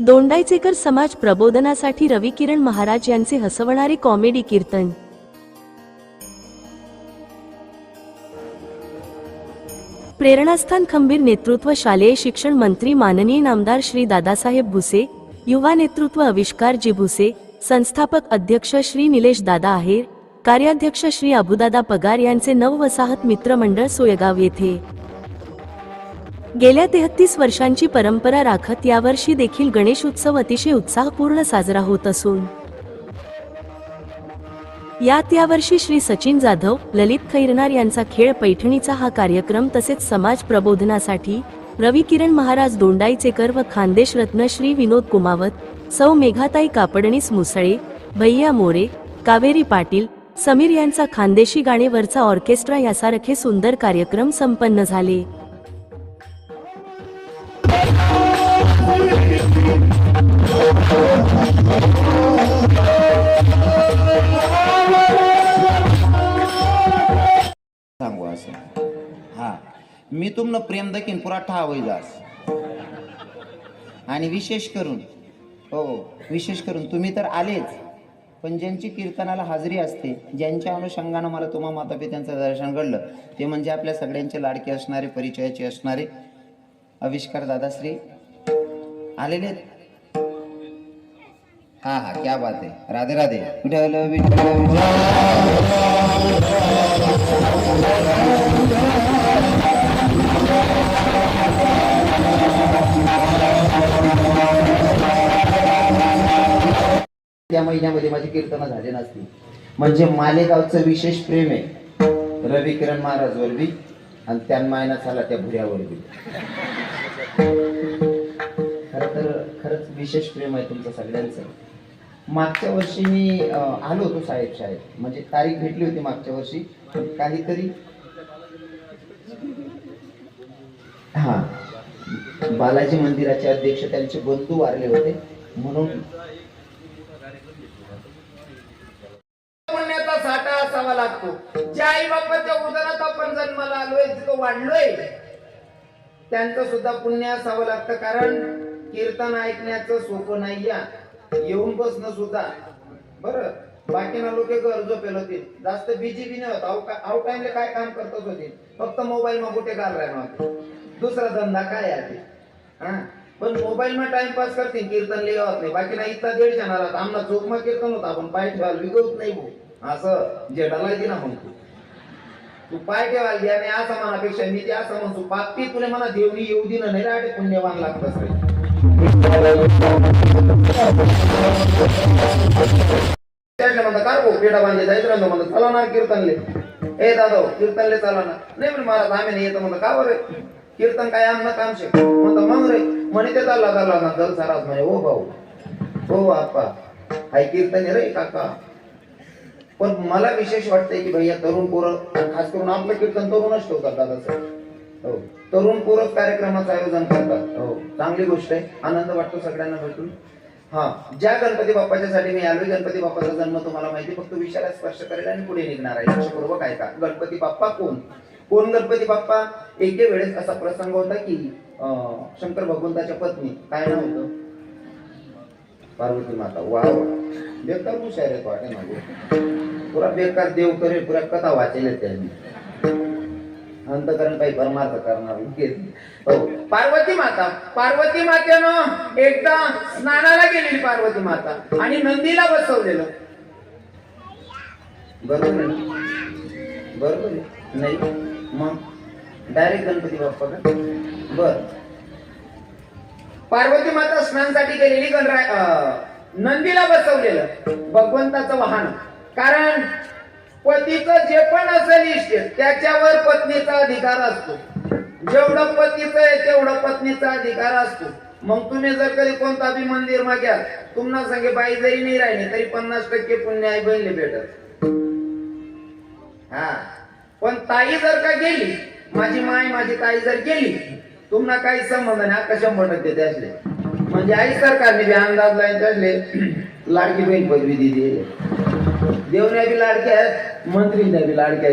दोंडाईचेकर समाज प्रबोधनासाठी रवी किरण महाराज यांचे हसवणारे कॉमेडी कीर्तन. प्रेरणास्थान खंबीर नेतृत्व शालेय शिक्षण मंत्री माननीय नामदार श्री दादासाहेब भुसे युवा नेतृत्व आविष्कार जी भुसे संस्थापक अध्यक्ष श्री निलेश दादा आहेर कार्याध्यक्ष श्री अबुदादा पगार यांचे नववसाहत मित्रमंडळ सोयगाव येथे. गेल्या तेहतीस वर्षांची परंपरा राखत यावर्षी देखील गणेश उत्सव अतिशय उत्साहपूर्ण साजरा होत असून. यात यावर्षी श्री सचिन जाधव ललित खैरनार यांचा खेळ पैठणीचा हा कार्यक्रम तसेच समाज प्रबोधनासाठी रवी किरण महाराज दोंडाईचेकर व खानदेश रत्न श्री विनोद कुमावत सौ मेघाताई कापडणीस मुसळे भैया मोरे कावेरी पाटील समीर यांचा खानदेशी गाणेवरचा ऑर्केस्ट्रा यासारखे सुंदर कार्यक्रम संपन्न झाले. सांगू असं. हा. मी तुमनं प्रेम दखीन पुरा ठावई जास आणि विशेष करून हो, हो विशेष करून तुम्ही तर आलेच. पण ज्यांची कीर्तनाला हाजरी असते ज्यांच्या अनुषंगानं मला तुम्हा माता पित्यांचं दर्शन घडलं ते म्हणजे आपल्या सगळ्यांचे लाडके असणारे परिचयाचे असणारे आविष्कार दादाश्री आलेले आहेत. हा हा क्या बात आहे राधे राधे। विठ्ठल विठ्ठल त्या महिन्यामध्ये माझी कीर्तन झाले नसतील म्हणजे मालेगावचं विशेष प्रेम आहे. रवी किरण महाराजवर बी आणि त्या मायना झाला त्या भुऱ्यावर बी खर तर खरंच विशेष प्रेम आहे तुमचं सगळ्यांचं. मागच्या वर्षी मी आलो होतो साहेब शाळेत. म्हणजे तारीख भेटली होती मागच्या वर्षी पण काहीतरी हा बालाजी मंदिराचे अध्यक्ष त्यांचे बंधू वारले होते म्हणून पुण्याचा साठा असावा लागतो. ज्या आई बापाच्या उदरात आपण जन्माला आलोय तिथं वाढलोय त्यांचं सुद्धा पुण्य असावं लागतं कारण कीर्तन ऐकण्याचं सोपं नाही येऊन बसणं सुद्धा. बर. बाकीना लोक घर झोपेल होतील जास्त बिजी बी नाही होत आउट टाइमला काय काम करतच होते? फक्त मोबाईल मा कुठे घाल राहणार दुसरा धंदा काय आहे ते? हा? पण मोबाईल मा टाइमपास करतील कीर्तन लिहावत नाही. बाकी इतका इथला दीड जणाला आमना चोकमा कीर्तन होता. आपण पाय ठेवायला विगवत नाही भाऊ. असं. जेडाला दे ना म्हणतो. तू पाय ठेवायला घ्या नाही असं मनापेक्षा मी ते असं म्हणतो. पापी तुला मला देवनी येऊ दिन नाही. राहते पुण्यवान लागतच रे त्याच्या म्हणता काय भाऊ पेढा बांधले जायचं राहतो म्हणतो चला ना कीर्तनले ए दादा कीर्तनले चला ना नाही म्हणे महाराज आम्ही नाही येतो म्हणतो का बरं कीर्तन काय आमना काम शे म्हणतो मग रे म्हणे ते चालला चालला ना दल साराज म्हणे हो भाऊ हो बाप्पा हाय कीर्तन आहे रे काका पण मला विशेष वाटतंय की भैया तरुण पोरं खास करून आपलं कीर्तन तरुणच ठेवतात दादा हो. तरुण पोरच कार्यक्रमाचं आयोजन करतात. हो. चांगली गोष्ट आहे. आनंद वाटतो सगळ्यांना भेटून. हा ज्या गणपती बाप्पाच्यासाठी मी आलोय गणपती बाप्पाचा जन्म तुम्हाला माहिती फक्त विषयाला स्पर्श करेल आणि पुढे निघणार आहे. लक्षपूर्वक ऐका गणपती बाप्पा कोण? कोण गणपती बाप्पा? एके वेळेस असा प्रसंग होता की शंकर भगवंताच्या पत्नी. काय नाव होतं? पार्वती माता. वा वा. बेकार हुशार आहे वाटे मागे पुरा बेकार देव करे पुरा कथा वाचेल त्यांनी. अंतकरण काही परमार्थ करणार हो. पार्वती माता. पार्वती मातेनं एकदा स्नानाला गेलेली पार्वती माता आणि नंदीला बसवलेलं. बरोबर बरोबर नाही मग डायरेक्ट गणपती बाप्पा का? बर. पार्वती माता स्नानसाठी गेलेली गणराय नंदीला बसवलेलं. भगवंताचं वाहन. कारण पतीचं जे पण असेल इष्ट त्याच्यावर पत्नीचा अधिकार असतो. जेवढं पतीचं आहे तेवढं पत्नीचा अधिकार असतो. मग तुम्ही जर कधी कोणता बी मंदिर माग्याल तुम्हाला सांगे बाई जरी नाही राहिली तरी पन्नास टक्के पुण्य आई बहिणी भेटत हा. पण ताई जर का गेली माझी माय माझी ताई जर गेली तुम्हाला काही संबंध नाही आता शंभर टक्के त्यासले म्हणजे आई सरकारने बी अंदाज लाईन त्यासले लाडकी बहीण पदवी दिली. देवण्या बी लाडक्या आहेत मंत्रीच्या बी लाडक्या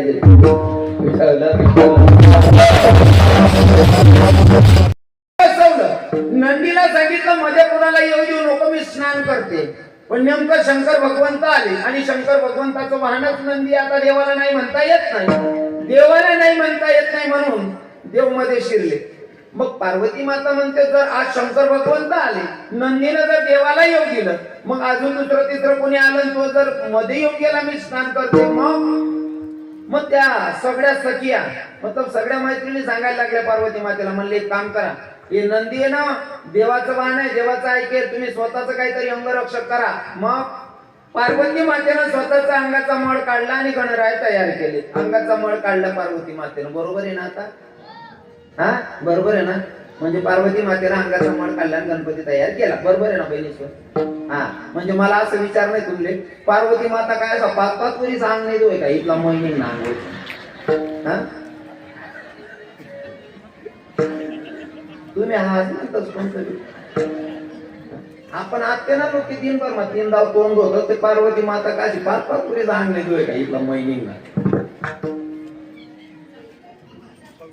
नंदीला सांगितलं सांगितलं मध्ये कुणाला येऊ देऊ नको मी स्नान करते. पण नेमकं शंकर भगवंत आले आणि शंकर भगवंताचं वाहनच नंदी आता देवाला नाही म्हणता येत नाही. देवाला नाही म्हणता येत नाही म्हणून देवमध्ये शिरले. मग पार्वती माता म्हणते जर आज शंकर भगवंत आले नंदीनं जर देवाला येऊ दिलं मग अजून दुसरं तिसरं कोणी आलं तो जर मध्ये येऊन गेला मी स्नान करते. मग मग त्या सगळ्या सखिया मतलब सगळ्या मैत्रिणी सांगायला लागल्या पार्वती मातेला म्हणले एक काम करा हे नंदी आहे ना देवाचं वाहन आहे देवाचं ऐकेल तुम्ही स्वतःच काहीतरी अंगरक्षक करा. मग पार्वती मातेनं स्वतःचा अंगाचा मळ काढला आणि गणराय तयार केले. अंगाचा मळ काढला पार्वती मातेनं. बरोबर आहे ना आता? हा? बरोबर आहे ना? म्हणजे पार्वती मातेला अंगाचा मळ काढला गणपती तयार केला. बरोबर आहे ना बहिणीश्वर? हा. म्हणजे मला असं विचार नाही तुमले. पार्वती माता काय असा पाच पाच वरी सांग नाही दोय का इथला मोहिनी ना हा? तुम्ही आहात ना तसं कोणतरी. आपण आत्ते ना लोक दिनभर मग तीन दाव तोंड होत ते पार्वती माता काशी पाच पाच वरी सांग नाही दोय का इथला मोहिनी ना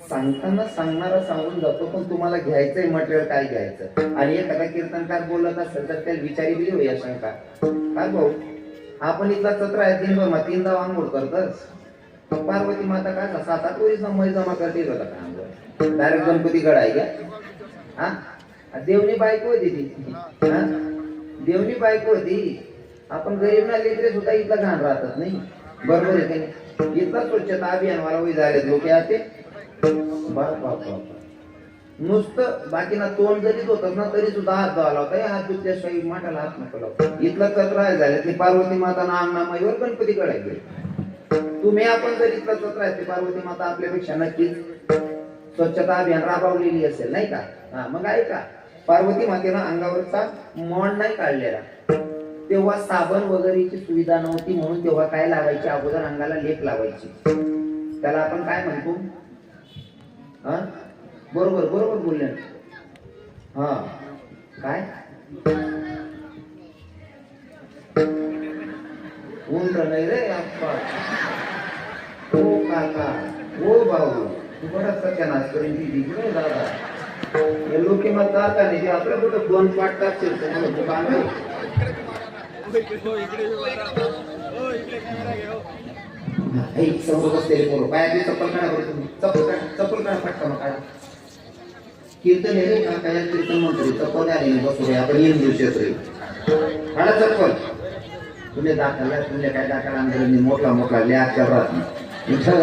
सांगताना सांगणारा सांगून जातो पण तुम्हाला घ्यायचंय मटेरियल काय घ्यायचं? आणि एखादा कीर्तनकार बोलत असेल तर त्याला विचारी दिली हो या शंका. काय भाऊ आपण इथला चत्र आहे दिनभर मग तीनदा आंघोळ करतच पार्वती माता काय का सात आठ वरी मै जमा करते होता का आंघोळ. डायरेक्ट गणपती गड आहे का? हा? देवनी बायको होती ती हा? देवनी बायको होती आपण गरीब ना लेकरे सुद्धा इथला घाण राहतात नाही. बरोबर आहे का नाही? इथला स्वच्छता अभियान मला वय झाले लोक ते. नुसतं बाकीना तोंड जरी होत ना तरी सुद्धा हात धुवायला होता या हात शाही माठाला हात नको लावतो. इथलं कचरा झाला ते पार्वती माता नामनामाईवर गणपती कडायचे तुम्ही आपण जर इथला चत्र आहे ते पार्वती माता आपल्यापेक्षा नक्कीच स्वच्छता अभियान राबवलेली असेल नाही का? हा मग ऐका. पार्वती मातेनं अंगावरचा मॉन नाही काढलेला. तेव्हा साबण वगैरेची सुविधा नव्हती म्हणून तेव्हा काय लावायची? अगोदर अंगाला लेप लावायची. त्याला आपण काय म्हणतो? हा बरोबर बरोबर बोलले ना. हा काय उंट नाही रे अप्पा ओ काका ओ भाऊ तू बरा सत्यानाश करून दिली नाही दादा हे लोक मग दादा नाही ते आपलं कुठं दोन पाठ टाकतील तर मला तू समोर बसलेले पोरं पायातली चप्पल काढा बरं तुम्ही. चप्पल काढा चप्पल काढा पटकन काढा. कीर्तन आहे का काय कीर्तन म्हणतो चप्पल आले नाही बसू आपण येऊन देऊ क्षेत्र काढा चप्पल. तुले दाखला तुले काय दाखला अंदर मोठा मोठा लिहा अक्षर इथं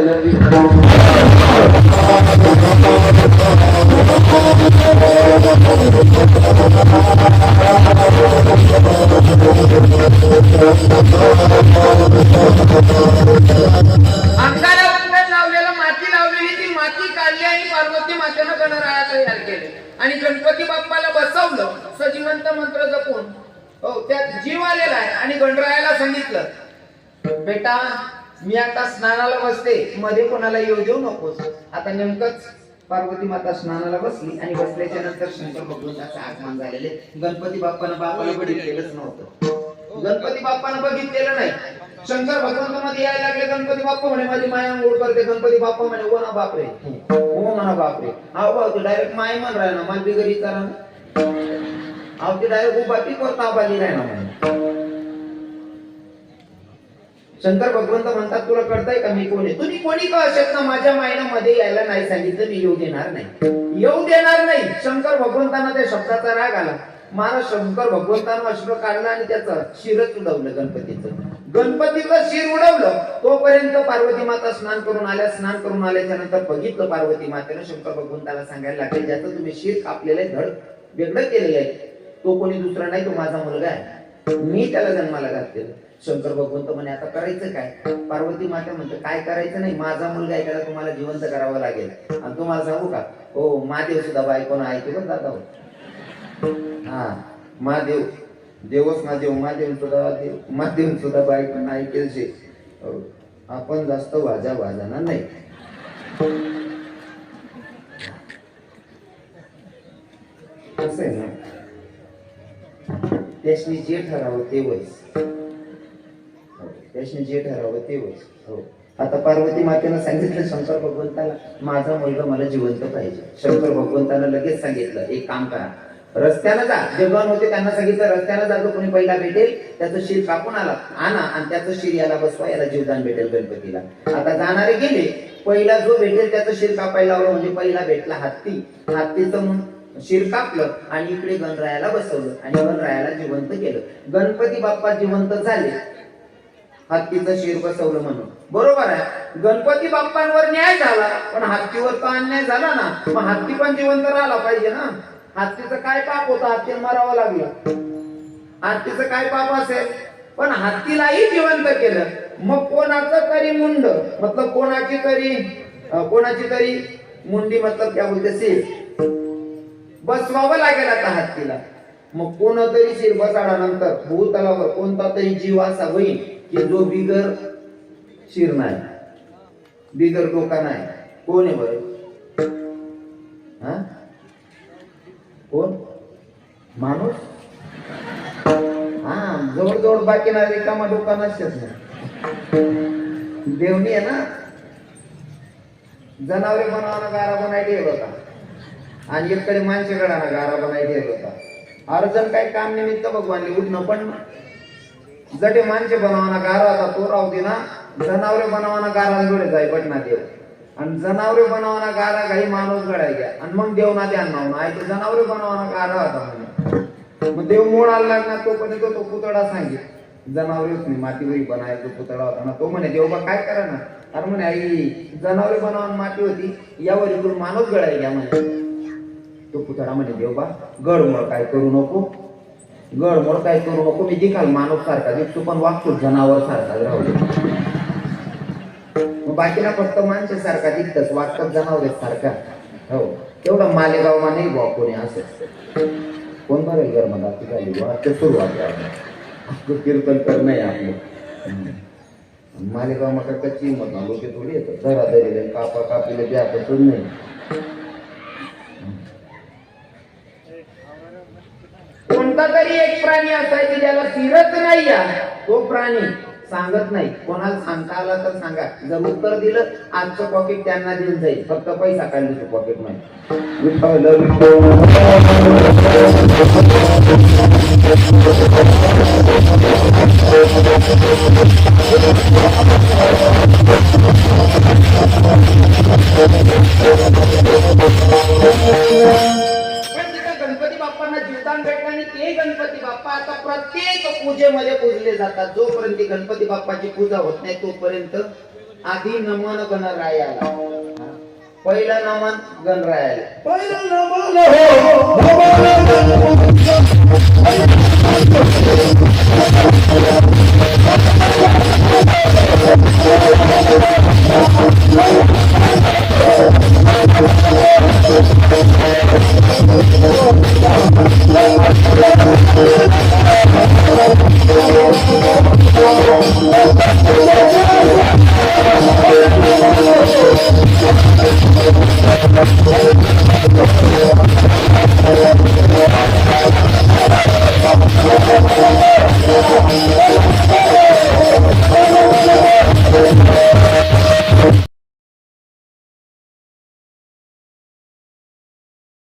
सजीवंत मंत्र जपून हो त्यात जीव आलेला आहे आणि गणरायाला सांगितलं बेटा मी आता स्नानाला बसते मध्ये कोणाला येऊ देऊ नकोस. आता नेमकंच पार्वती माता स्नानाला बसली आणि बसल्याच्या नंतर शंकर भगवंताचं आगमन झालेले गणपती बाप्पानं बापाला बघितलेलंच नव्हतं. गणपती बाप्पानं बघितलेलं नाही. शंकर भगवंत मध्ये यायला लागले गणपती बाप्पा म्हणे माझी माया ओढ करते. गणपती बाप्पा म्हणे ओ ना बापरे हो म्हणा बापरे. अहो भाऊ तू डायरेक्ट माय म्हण राह ना मला घरी करा अहो ते डायरेक्ट उभा ती करता आबाली राह ना शंकर भगवंत म्हणतात तुला कळतंय का मी कोण आहे? तुम्ही कोणी का असेल ना माझ्या मायनं मध्ये यायला नाही सांगितलं? मी येऊ देणार नाही. येऊ देणार नाही? शंकर भगवंतांना त्या शब्दाचा राग आला. महाराज शंकर भगवंतांना अश्र काढला आणि त्याचं शिरच उडवलं गणपतीचं. गणपतीचं शिर उडवलं. तोपर्यंत पार्वती माता स्नान करून आल्या. स्नान करून आल्याच्यानंतर बघितलं पार्वती मातेनं शंकर भगवंताला सांगायला लागले ज्याचं तुम्ही शिर कापलेलं आहे धड वेगळं केलेलं आहे. तो कोणी दुसरा नाही तो माझा मुलगा आहे. मी त्याला जन्माला घातलेलं शंकर भगवंत म्हणे आता करायचं काय? पार्वती माता म्हणते काय करायचं नाही माझा मुलगा आहे त्याला तुम्हाला जिवंत करावं लागेल. आणि तुम्हाला सांगू का हो महादेव सुद्धा बायकोनं ऐकू पण दादा हो. हा महादेव देवच महादेव महादेव सुद्धा देव महादेव सुद्धा बायकोनं ऐकेल शे. हो, आपण जास्त वाजा वाजाना नाही. असं आहे ना? त्याशनी जे ठरावं ते वयस हो, त्याशनी जे ठरावं ते वयस हो. आता पार्वती मातेनं सांगितलं शंकर भगवंताला माझा मुलगा मला जिवंत पाहिजे. शंकर भगवंतानं लगेच सांगितलं एक काम करा रस्त्याला जा. जे गण होते त्यांना सांगितलं रस्त्याला जा जो कोणी पहिला भेटेल त्याचं शिर कापून आला आणा आणि त्याचं शिर याला बसवा याला जीवदान भेटेल गणपतीला. आता जाणारे गेले पहिला जो भेटेल त्याचं शिर कापायला लावलं म्हणजे पहिला भेटला हत्ती. हत्तीचं मग शिर कापलं आणि इकडे गणरायाला बसवलं आणि गणरायाला जिवंत केलं. गणपती बाप्पा जिवंत झाले. हत्तीचं शिर बसवलं म्हणून. बरोबर आहे. गणपती बाप्पांवर न्याय झाला पण हत्तीवर तर अन्याय झाला ना. मग हत्ती पण जिवंत राहिला पाहिजे ना. हत्तीचं काय पाप होतं? हत्ती मरावं लागलं. हत्तीचं काय पाप असेल? पण हत्तीलाही जिवंत केलं. मग कोणाचं तरी मुंड मतलब कोणाची तरी कोणाची तरी मुंडी मतलब क्या बोलते सिर. बसवावं लागेल आता हत्तीला. मग कोणतरी शिर बसाडानंतर भूतलावर कोणता तरी जीव असा होईल की जो बिगर शिर नाही. बिगर डोका नाही. कोण आहे बरं? हा? कोण? माणूस? हा जवळ जवळ बाकी ना रिकामा डोका नसत ना. देवणी आहे ना? जनावरे बनवाना गारा बनाय बघा. आणि इकडे माणसे गडाना गारा बनाय घेत होता. अर्जन काही काम निमित्त भगवानले उठणं पण जटे माणसे बनवाना गारा होता तो राहू दे ना जनावरे बनवाना गारा जोडे जाय पटना देव आणि जनावरे बनवाना गारा काही माणूस गडाय घ्या. आणि मग देव ना द्या नाव ना ते जनावरे बनवाना गारा होता म्हणे. मग देव मोड आला लागणार तो पण तो पुतळा सांगे. जनावरेच नाही मातीवरी बनायचो तो पुतळा होता. ना तो म्हणे देवबा काय करा ना? अरे म्हणे आई जनावरे बनवून माती होती यावर इकडून माणूस गडाय घ्या म्हणे. तो पुतळा म्हणे देवबा गडमळ काय करू नको. गडमळ काय करू नको. मी दिखाल माणूस सारखा दिसतो पण वागतो जनावर सारखा राहू दे. बाकीला फक्त माणसे सारखा दिसतच वागतात जनावर सारखा. हो. तेवढा मालेगाव मा नाही बुवा कोणी असं. कोण भरेल गरम ती बुवा? ते सुरुवात कीर्तन तर नाही आपलं. मालेगाव मका कच्ची हिंमत ना लोक थोडी येतात. धरा धरीले कापा कापीला द्या पण नाही. कोणता तरी एक प्राणी असायचा ज्याला फिरत नाही या तो प्राणी सांगत नाही. कोणाला सांगता आला तर सांगा. जर उत्तर दिलं आजचं पॉकेट त्यांना दिलं जाईल. फक्त पैसा काढली पॉकेटमध्ये. तरी गणपती बाप्पा आता प्रत्येक पूजेमध्ये पूजले जातात. जोपर्यंत गणपती बाप्पाची पूजा होत नाही तोपर्यंत आधी नमन गणरायाला. पहिलं नमन गणरायाला. पहिलं नमन हो, Thank you.